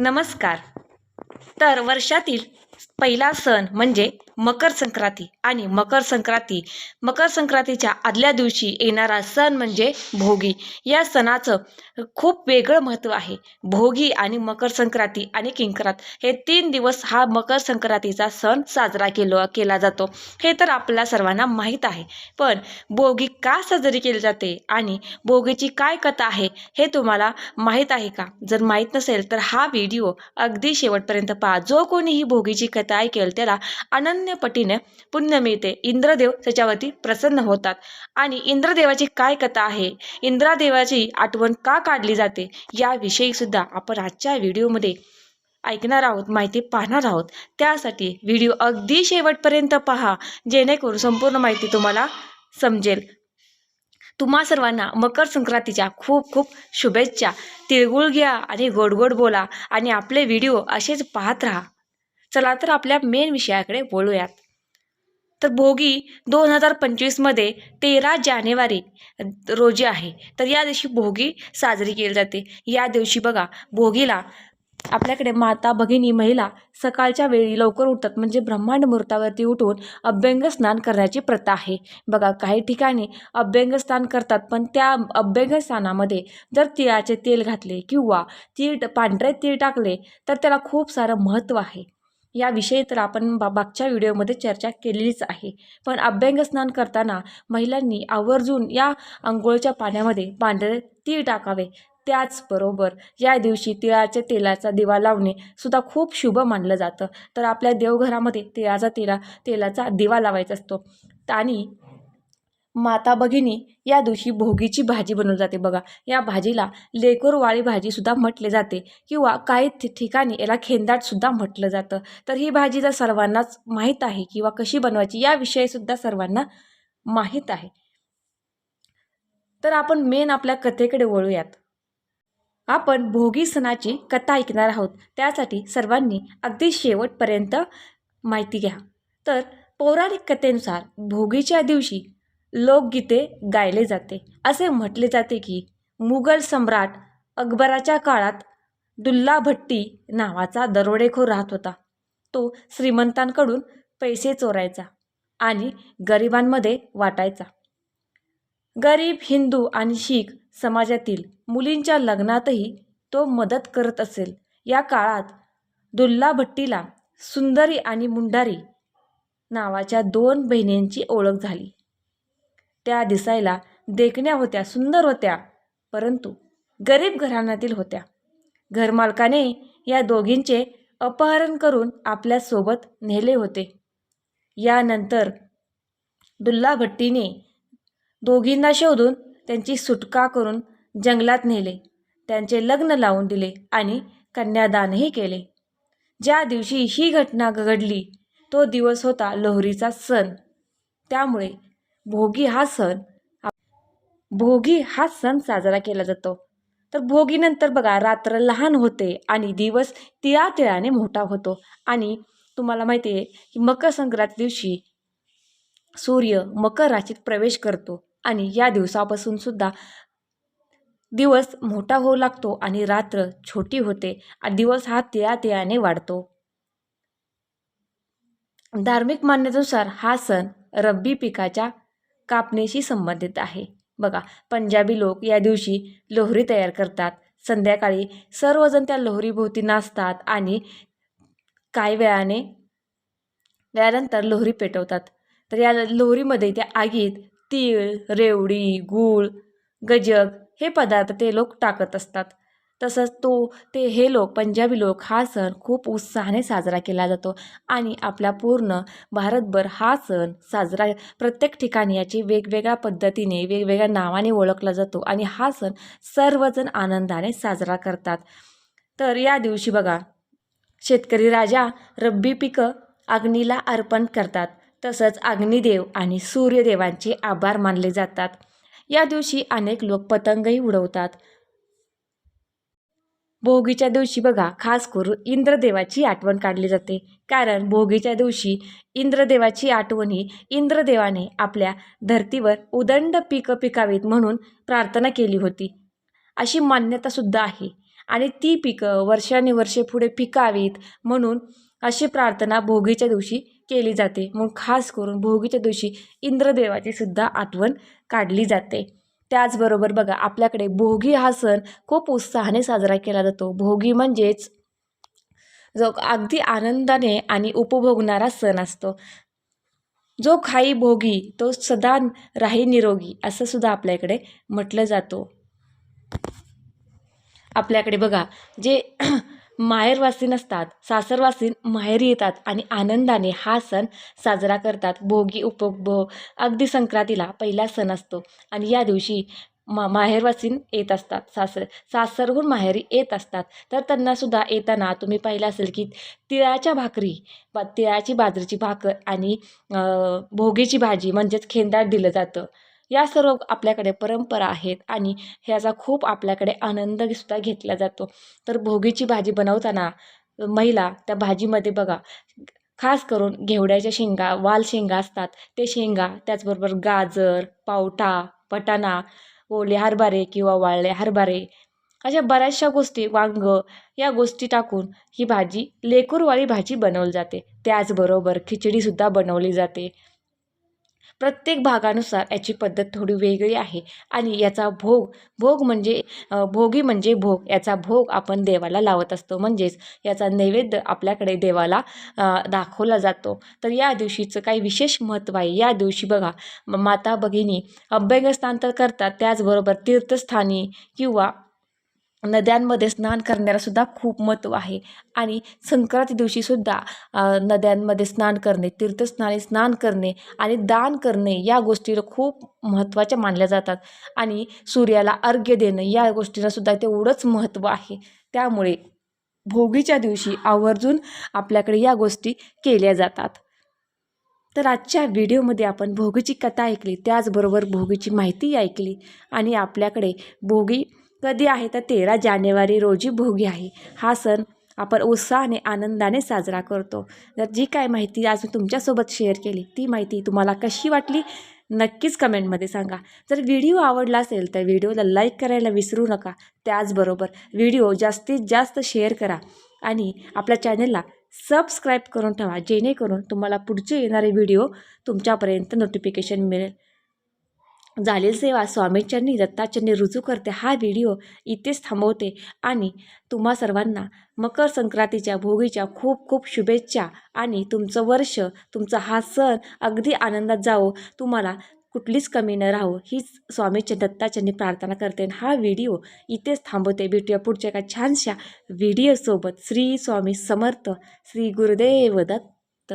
नमस्कार. तर वर्षातील पहिला सण म्हणजे मकर संक्रांती आणि मकर संक्रांती. मकर संक्रांतीच्या आदल्या दिवशी येणारा सण म्हणजे भोगी. या सणाचं खूप वेगळं महत्त्व आहे. भोगी आणि मकर संक्रांती आणि किंकरात हे तीन दिवस हा मकर संक्रांतीचा सण साजरा केलो केला जातो. हे तर आपल्या सर्वांना माहीत आहे. पण भोगी का साजरी केली जाते आणि भोगीची काय कथा आहे हे तुम्हाला माहीत आहे का? जर माहीत नसेल तर हा व्हिडिओ अगदी शेवटपर्यंत पहा. जो कोणीही भोगीची कथा ऐकेल त्याला अनन्य पटीने पुण्य मिळते. इंद्रदेव त्याच्यावरती प्रसन्न होतात. आणि इंद्रदेवाची काय कथा आहे? इंद्रादेवाची आठवण का काढली जाते? याविषयी सुद्धा आपण आजच्या व्हिडिओमध्ये ऐकणार आहोत माहिती पाहणार आहोत. त्यासाठी व्हिडिओ अगदी शेवटपर्यंत पहा जेणेकरून संपूर्ण माहिती तुम्हाला समजेल. तुम्हा सर्वांना मकर संक्रांतीच्या खूप खूप शुभेच्छा. तिळगुळ घ्या आणि गोड गोड बोला आणि आपले व्हिडिओ असेच पाहत राहा. चला तर आपल्या मेन विषयाकडे बोलूयात तर भोगी दोन हजार पंचवीसमध्ये तेरा जानेवारी रोजी आहे. तर या दिवशी भोगी साजरी केली जाते. या दिवशी बघा भोगीला आपल्याकडे माता भगिनी महिला सकाळच्या वेळी लवकर उठतात. म्हणजे ब्रह्मांड मुहूर्तावरती उठून अभ्यंग स्नान करण्याची प्रथा आहे. बघा काही ठिकाणी अभ्यंग स्नान करतात पण त्या अभ्यंग स्नानामध्ये जर तिळाचे तेल घातले किंवा तीळ पांढरे तीळ टाकले तर त्याला खूप सारं महत्त्व आहे. याविषयी तर आपण बा मागच्या व्हिडिओमध्ये चर्चा केलेलीच आहे. पण अभ्यंग स्नान करताना महिलांनी आवर्जून या आंघोळच्या पाण्यामध्ये पांढरे तीळ टाकावे. त्याचबरोबर या दिवशी तिळाच्या तेलाचा दिवा लावणे सुद्धा खूप शुभ मानलं जातं. तर आपल्या देवघरामध्ये तिळाचा तेला तेलाचा दिवा लावायचा असतो. आणि माता भगिनी या दिवशी भोगीची भाजी बनवली जाते. बघा या भाजीला लेकूरवाळी भाजीसुद्धा म्हटले जाते किंवा काही ठिकाणी याला खेंदाटसुद्धा म्हटलं जातं. तर ही भाजी तर सर्वांनाच माहीत आहे किंवा कशी बनवायची याविषयीसुद्धा सर्वांना माहीत आहे. तर आपण मेन आपल्या कथेकडे वळूयात. आपण भोगी सणाची कथा ऐकणार आहोत. त्यासाठी सर्वांनी अगदी शेवटपर्यंत माहिती घ्या. तर पौराणिक कथेनुसार भोगीच्या दिवशी लोकगीते गायले जाते. असे म्हटले जाते की मुघल सम्राट अकबराच्या काळात दुल्ला भट्टी नावाचा दरोडेखोर राहत होता. तो श्रीमंतांकडून पैसे चोरायचा आणि गरिबांमध्ये वाटायचा. गरीब हिंदू आणि शीख समाजातील मुलींच्या लग्नातही तो मदत करत असेल. या काळात दुल्ला भट्टीला सुंदरी आणि मुंडारी नावाच्या दोन बहिणींची ओळख झाली. त्या दिसायला देखण्या होत्या सुंदर होत्या परंतु गरीब घराण्यातील होत्या. घरमालकाने या दोघींचे अपहरण करून आपल्यासोबत नेले होते. यानंतर दुल्ला भट्टीने दोघींना शोधून त्यांची सुटका करून जंगलात नेले. त्यांचे लग्न लावून दिले आणि कन्यादानही केले. ज्या दिवशी ही घटना घडली तो दिवस होता लोहरीचा सण. त्यामुळे भोगी हा सण भोगी हा सण साजरा केला जातो. तर भोगीनंतर बघा रात्र लहान होते आणि दिवस तिळा तिळाने मोठा होतो. आणि तुम्हाला माहिती आहे की मकर संक्रांती दिवशी सूर्य मकर राशीत प्रवेश करतो. आणि या दिवसापासून सुद्धा दिवस मोठा होऊ लागतो आणि रात्र छोटी होते आणि दिवस हा तिळा तिळाने वाढतो. धार्मिक मान्यतेनुसार हा सण रब्बी पिकाच्या कापणीशी संबंधित आहे. बघा पंजाबी लोक या दिवशी लोहरी तयार करतात. संध्याकाळी सर्वजण त्या लोहरीभोवती नाचतात आणि काही वेळाने वेळानंतर लोहरी पेटवतात. तर या लोहरीमध्ये त्या आगीत तीळ रेवडी गूळ गजक हे पदार्थ ते लोक टाकत असतात. तसंच तो ते हे लोक पंजाबी लोक हा सण खूप उत्साहाने साजरा केला जातो. आणि आपल्या पूर्ण भारतभर हा सण साजरा प्रत्येक ठिकाणी याची वेगवेगळ्या पद्धतीने वेगवेगळ्या नावाने ओळखला जातो. आणि हा सण सर्वजण आनंदाने साजरा करतात. तर या दिवशी बघा शेतकरी राजा रब्बी पिकं अग्नीला अर्पण करतात. तसंच अग्निदेव आणि सूर्यदेवांचे आभार मानले जातात. या दिवशी अनेक लोक पतंगही उडवतात. भोगीच्या दिवशी बघा खास करून इंद्रदेवाची आठवण काढली जाते. कारण भोगीच्या दिवशी इंद्रदेवाची आठवण ही इंद्रदेवाने आपल्या धर्तीवर उदंड पिकं पिकावीत म्हणून प्रार्थना केली होती. अशी मान्यतासुद्धा आहे. आणि ती पिकं वर्षानुवर्षे पुढे पिकावीत म्हणून अशी प्रार्थना भोगीच्या दिवशी केली जाते. म्हणून खास करून भोगीच्या दिवशी इंद्रदेवाची सुद्धा आठवण काढली जाते. त्याचबरोबर बघा आपल्याकडे भोगी हा सण खूप उत्साहाने साजरा केला जातो. भोगी म्हणजेच जो अगदी आनंदाने आणि उपभोगणारा सण असतो. जो खाई भोगी तो सदा राही निरोगी असं सुद्धा आपल्याकडे म्हटलं जातो. आपल्याकडे बघा जे माहेरवासी नसतात सासरवासी माहेरी येतात आणि आनंदाने हा सण साजरा करतात. भोगी उपभोग अगदी संक्रांतीला पहिला सण असतो आणि या दिवशी मा माहेरवासीन येत असतात. सासर सासरहून माहेरी येत असतात. तर त्यांनासुद्धा येताना तुम्ही पाहिलं असेल की तिळाच्या भाकरी बा तिळाची बाजरीची भाकर आणि भोगीची भाजी म्हणजेच खेंदाट दिलं जातं. या सर्व आपल्याकडे परंपरा आहेत आणि ह्याचा खूप आपल्याकडे आनंदसुद्धा घेतला जातो. तर भोगीची भाजी बनवताना महिला त्या भाजीमध्ये बघा खास करून घेवड्याच्या शेंगा वाल शेंगा असतात. ते शेंगा त्याचबरोबर गाजर पावटा पटाणा ओले हरभरे किंवा वाळले हरभरे अशा बऱ्याचशा गोष्टी वांग या गोष्टी टाकून ही भाजी लेकूरवाळी भाजी बनवली जाते. त्याचबरोबर खिचडीसुद्धा बनवली जाते. प्रत्येक भागानुसार याची पद्धत थोडी वेगळी आहे. आणि याचा भोग भोग म्हणजे भोगी म्हणजे भोग. याचा भोग आपण देवाला लावत असतो. म्हणजेच याचा नैवेद्य आपल्याकडे देवाला दाखवला जातो. तर या दिवशीचं काही विशेष महत्त्व आहे. या दिवशी बघा माता भगिनी अभ्यंगस्नान तर करतात. त्याचबरोबर तीर्थस्थानी किंवा नद्यांमध्ये स्नान करण्याला सुद्धा खूप महत्त्व आहे. आणि संक्रांती दिवशीसुद्धा नद्यांमध्ये स्नान करणे तीर्थस्नानी स्नान करणे आणि दान करणे या गोष्टीला खूप महत्त्वाच्या मानल्या जातात. आणि सूर्याला अर्घ्य देणं या गोष्टीलासुद्धा तेवढंच महत्त्व आहे. त्यामुळे भोगीच्या दिवशी आवर्जून आपल्याकडे या गोष्टी केल्या जातात. तर आजच्या व्हिडिओमध्ये आपण भोगीची कथा ऐकली त्याचबरोबर भोगीची माहिती ऐकली आणि आपल्याकडे भोगी कधी आहे तर तेरा जानेवारी रोजी भोगी आहे. हा सण आपण उत्साहाने आनंदाने साजरा करतो. तर जी काय माहिती आज मी तुमच्यासोबत शेअर केली ती माहिती तुम्हाला कशी वाटली नक्कीच कमेंटमध्ये सांगा. जर व्हिडिओ आवडला असेल तर व्हिडिओला लाईक करायला विसरू नका. त्याचबरोबर व्हिडिओ जास्तीत जास्त शेअर करा आणि आपल्या चॅनलला सबस्क्राईब करून ठेवा जेणेकरून तुम्हाला पुढचे येणारे व्हिडिओ तुमच्यापर्यंत नोटिफिकेशन मिळेल. झालेली सेवा स्वामींच्यांनी दत्ताच्यांनी रुजू करते हा व्हिडिओ इथेच थांबवते. आणि तुम्हा सर्वांना मकर संक्रांतीच्या भोगीच्या खूप खूप शुभेच्छा. आणि तुमचं वर्ष तुमचा हा सण अगदी आनंदात जावो. तुम्हाला कुठलीच कमी न राहो. हीच स्वामीच्या दत्ताच्यांनी प्रार्थना करते. हा व्हिडिओ इथेच थांबवते. भेटूया पुढच्या एका छानशा व्हिडिओसोबत. श्री स्वामी समर्थ श्री गुरुदेव दत्त.